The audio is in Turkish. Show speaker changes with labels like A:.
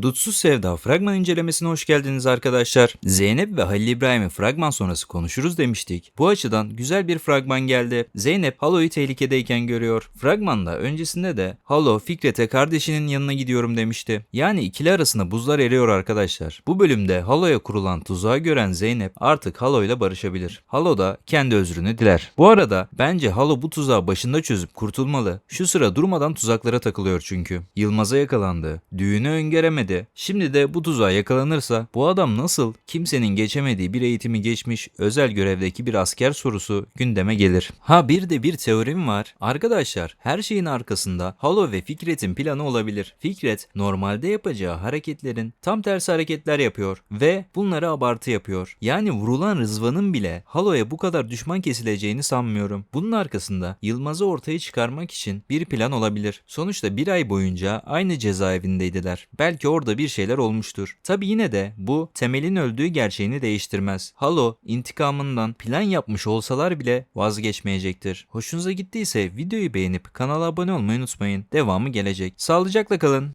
A: Hudutsuz Sevda fragman incelemesine hoş geldiniz arkadaşlar. Zeynep ve Halil İbrahim'i fragman sonrası konuşuruz demiştik. Bu açıdan güzel bir fragman geldi. Zeynep Halo'yu tehlikedeyken görüyor. Fragmanda öncesinde de Halo Fikret'e kardeşinin yanına gidiyorum demişti. Yani ikili arasında buzlar eriyor arkadaşlar. Bu bölümde Halo'ya kurulan tuzağı gören Zeynep artık Halo ile barışabilir. Halo da kendi özrünü diler. Bu arada bence Halo bu tuzağı başında çözüp kurtulmalı. Şu sıra durmadan tuzaklara takılıyor çünkü. Yılmaz'a yakalandı. Düğünü öngöremedi. Şimdi de bu tuzağa yakalanırsa bu adam nasıl kimsenin geçemediği bir eğitimi geçmiş özel görevdeki bir asker sorusu gündeme gelir. Ha bir de bir teorim var. Arkadaşlar her şeyin arkasında Halo ve Fikret'in planı olabilir. Fikret normalde yapacağı hareketlerin tam tersi hareketler yapıyor ve bunları abartı yapıyor. Yani vurulan Rızvan'ın bile Halo'ya bu kadar düşman kesileceğini sanmıyorum. Bunun arkasında Yılmaz'ı ortaya çıkarmak için bir plan olabilir. Sonuçta bir ay boyunca aynı cezaevindeydiler. Belki orada bir şeyler olmuştur. Tabi yine de bu Temel'in öldüğü gerçeğini değiştirmez. Halo intikamından plan yapmış olsalar bile vazgeçmeyecektir. Hoşunuza gittiyse videoyu beğenip kanala abone olmayı unutmayın. Devamı gelecek. Sağlıcakla kalın.